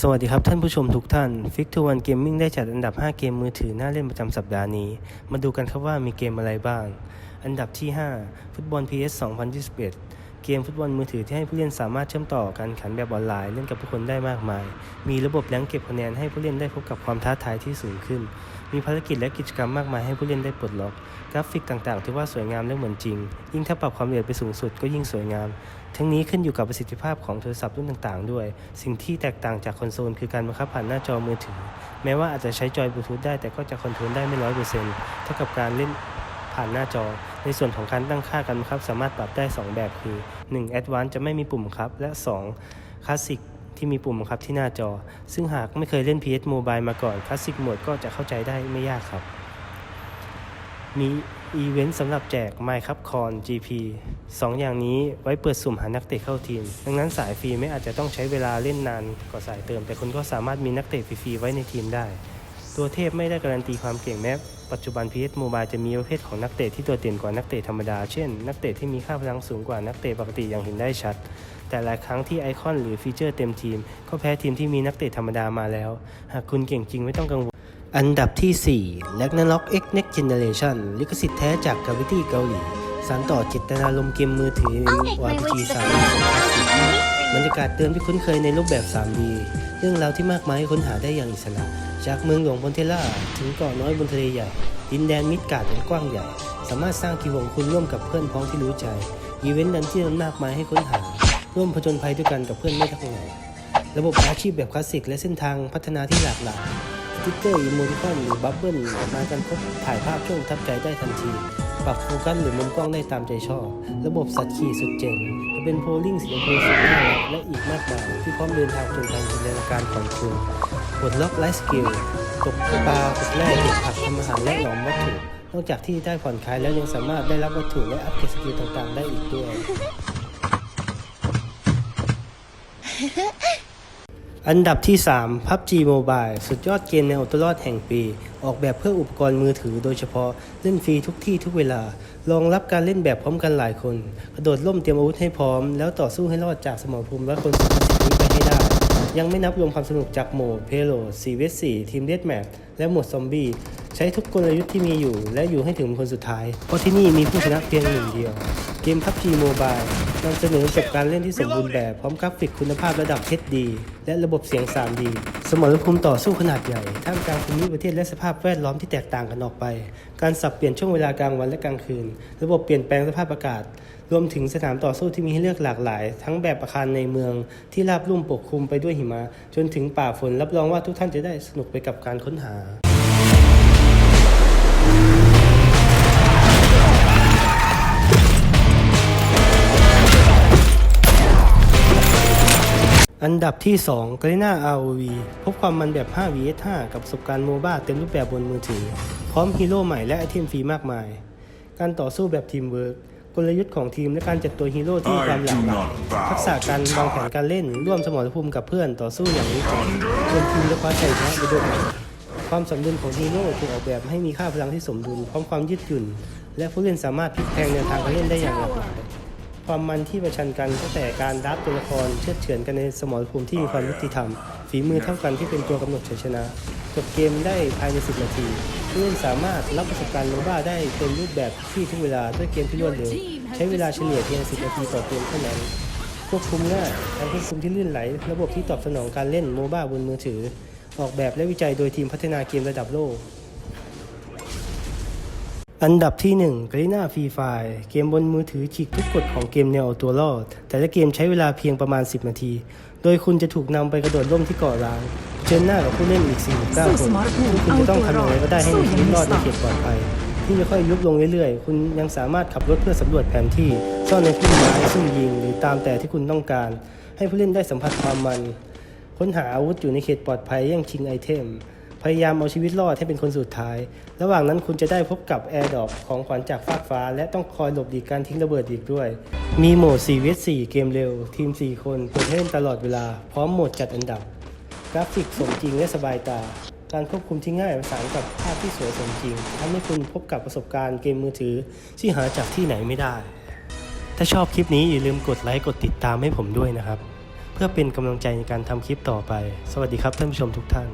สวัสดีครับท่านผู้ชมทุกท่าน f i c 2 1 Gaming ได้จัดอันดับ 5 เกมมือถือน่าเล่นประจำสัปดาห์นี้ มาดูกันครับว่ามีเกมอะไรบ้าง อันดับที่ 5 ฟุตบอล PS 2021 เกมฟุตบอลมือถือที่ให้ผู้เล่นสามารถเชื่อมต่อการขันแบบออนไลน์เล่นกับผู้คนได้มากมาย มีระบบแรงเก็บคะแนนให้ผู้เล่นได้พบกับความท้าทายที่สูงขึ้น มีภารกิจและกิจกรรมมากมายให้ผู้เล่นได้ปลดล็อก กราฟิกต่างๆถือว่าสวยงามและเหมือนจริง ยิ่งถ้าปรับความละเอียดไปสูงสุดก็ยิ่งสวยงาม ทั้งนี้ขึ้นอยู่กับประสิทธิภาพของโทรศัพท์รุ่นต่างๆ ด้วย สิ่งที่แตกต่างจากคอนโซลคือการบังคับผ่านหน้าจอมือถือ แม้ว่าอาจจะใช้จอยบลูทูธได้แต่ก็จะคอนโทรลได้ไม่ร้อยเปอร์เซ็นต์เท่ากับการเล่น ผ่านหน้าจอ ในส่วนของการตั้งค่าการบังคับ สามารถปรับได้ 2 แบบคือ 1. Advanced จะไม่มีปุ่มบังคับ และ 2. Classic ที่มีปุ่มบังคับที่หน้าจอ ซึ่งหากไม่เคยเล่น PS Mobile มาก่อน Classic Mode ก็จะเข้าใจได้ไม่ยากครับ มีอีเวนต์สำหรับแจก Minecraft Con GP สองอย่างนี้ไว้เปิดสุ่มหานักเตะเข้าทีม ดังนั้นสายฟรีไม่อาจจะต้องใช้เวลาเล่นนานกว่าสายเติม แต่คุณก็สามารถมีนักเตะฟรีๆไว้ในทีมได้ ตัวเทพไม่ได้การันตีความเก่งแม้ ปัจจุบัน PS Mobile จะมีประเภทของนักเตะที่ตัวเด่นกว่านักเตะธรรมดา เช่น นักเตะที่มีค่าพลังสูงกว่านักเตะปกติอย่างเห็นได้ชัด แต่หลายครั้งที่ไอคอนหรือฟีเจอร์เต็มทีม ก็แพ้ทีมที่มีนักเตะธรรมดามาแล้ว หากคุณเก่งจริงไม่ต้องกังวล อันดับที่ 4 Ragnarok X Next Generation ลิขสิทธิ์แท้จาก Gravity เกาหลี สานต่อจิตนาลมณ์เกมมือถือ I'll make my RPG way to the 3 front. บรรยากาศเดิมที่คุ้นเคยในรูปแบบ 3D เรื่องราวที่มากมายค้นหาได้อย่างอิสระ จากเมืองหลวงบนเทล่า ถึงเกาะน้อยบนทะเลใหญ่ ดินแดนมิดการ์ดอันกว้างใหญ่ สามารถสร้างทีมของคุณร่วมกับเพื่อนพ้องที่รู้ใจ อีเวนต์ดันเจียนมากมายให้ค้นหา ร่วมผจญภัยด้วยกันกับเพื่อนไม่ทักไหนระบบอาชีพแบบคลาสสิก และเส้นทางพัฒนาที่หลากหลายสติ๊กเกอร์อีโมติคอนหรือบับเบิ้ลมากันครบถ่ายภาพช่วงทับใจได้ทันที ปรับโฟกัสหรือมุมกล้องได้ตามใจชอบ ระบบสัตว์ขี่สุดเจ๋งจะเป็นโพลิ่งสีชมพูสุดน่ารักและอีกมากมายที่พร้อมเดินทางจนทางจินตนาการของคุณปลดล็อกไลฟ์สกิลตกปลาตกแร่เก็บผักทำอาหารและหลอมวัตถุ นอกจากที่ได้ผ่อนคลายแล้วยังสามารถได้รับวัตถุและอัพเกรดสกิลต่างๆ ได้อีกด้วย อันดับที่ 3 PUBG Mobile สุดยอดเกมแนวตัวรอดแห่งปี ออกแบบเพื่ออุปกรณ์มือถือโดยเฉพาะเล่นฟรีทุกที่ทุกเวลารองรับการเล่นแบบพร้อมกันหลายคน กระโดดล่มเตรียมอาวุธให้พร้อม แล้วต่อสู้ให้รอดจากสมรภูมิและคนสุดนี้ไปให้ได้ ยังไม่นับรวมความสนุกจากโหมดเพโล4 v 4ทีมเดดแมท และหมดซอมบี้ใช้ทุกกลยุทธ์ที่มีอยู่ และอยู่ให้ถึงคนสุดท้าย เพราะที่นี่มีผู้ชนะเพียงหนึ่งเดียว เกม PUBG Mobile นำเสนอประสบการณ์เล่นที่สมบูรณ์แบบ พร้อมกราฟิกคุณภาพระดับ HD และระบบเสียง 3D สมรภูมิต่อสู้ขนาดใหญ่ ท่ามกลางภูมิประเทศและสภาพแวดล้อมที่แตกต่างกันออกไป การสับเปลี่ยนช่วงเวลากลางวันและกลางคืน ระบบเปลี่ยนแปลงสภาพอากาศ รวมถึงสนามต่อสู้ที่มีให้เลือกหลากหลาย ทั้งแบบอาคารในเมืองที่ราบลุ่มปกคลุมไปด้วยหิมะ จนถึงป่าฝนรับรองว่าทุกท่านจะได้สนุกไปกับการค้นหา อันดับที่ 2 g a r e n a ROV พบความมันแบบ 5 vs 5กับประสบการณ์โมบ้าเต็มรูปแบบบนมือถือ พร้อมฮีโร่ใหม่และไอเทมฟรีมากมาย การต่อสู้แบบทีมเวิร์กกลยุทธ์ของทีมและการจัดตัวฮีโร่ที่มีความหลากหลายทักษะการวางแผนการเล่น ร่วมสมรภูมิกับเพื่อนต่อสู้อย่างรู้ใจรวมทีมและคว้าชัยชนะไปด้วยกันความสมดุลของฮีโร่ถูกออกแบบให้มีค่าพลังที่สมดุลพร้อมความยืดหยุ่น และผู้เล่นสามารถพลิกแพลงแนวทางการเล่นได้อย่างหลากหลาย ความมันที่ประชันกันตั้งแต่การดับตัวละครเชื่อเฉือนกันในสมรภูมิที่มีความยุติธรรม ฝีมือเท่ากันที่เป็นตัวกำหนดชัยชนะจบเกมได้ภายใน 10 นาทีผู้เล่นสามารถรับประสบการณ์โลบ้าได้เต็มรูปแบบที่ทุกเวลาด้วยเกมที่รวดเร็วใช้เวลาเฉลี่ยเพียง 10 นาทีต่อเกมเท่านั้นควบคุมง่ายการควบคุมที่ลื่นไหล ระบบที่ตอบสนองการเล่นโมบ้าบนมือถือ ออกแบบและวิจัยโดยทีมพัฒนาเกมระดับโลก อันดับที่ 1 g a r e n a Free Fire เกมบนมือถือฉีกทุกกฎของเกมแนวเอาตัวรอด แต่ละเกมใช้เวลาเพียงประมาณ 10 นาที โดยคุณจะถูกนำไปกระโดดร่มที่เกาะร้างเจอหน้ากับผู้เล่นอีก 49 คนซึ่งคุณจะต้องทำอย่างไรก็ได้ให้มีชีวิตรอดในเขตปลอดภัย ที่จะค่อยยุบลงเรื่อยๆ คุณยังสามารถขับรถเพื่อสำรวจแผนที่ ซ่อนในพุ่มไม้ซุ่มยิง หรือตามแต่ที่คุณต้องการ ให้ผู้เล่นได้สัมผัสความมัน ค้นหาอาวุธอยู่ในเขตปลอดภัยแย่งชิงไอเทม พยายามเอาชีวิตรอดให้เป็นคนสุดท้าย ระหว่างนั้นคุณจะได้พบกับแอร์ดอปของขวัญจากฟากฟ้า และต้องคอยหลบหลีกการทิ้งระเบิดอีกด้วย มีโหมด 4 vs 4เกมเร็ว ทีม 4 คนเปิดให้เล่นตลอดเวลา พร้อมโหมดจัดอันดับ กราฟิกสมจริงและสบายตา การควบคุมที่ง่ายประสานกับภาพที่สวยสมจริงทำให้คุณพบกับประสบการณ์เกมมือถือที่หาจากที่ไหนไม่ได้ ถ้าชอบคลิปนี้อย่าลืมกดไลค์กดติดตามให้ผมด้วยนะครับ เพื่อเป็นกำลังใจในการทำคลิปต่อไป สวัสดีครับท่านผู้ชมทุกท่าน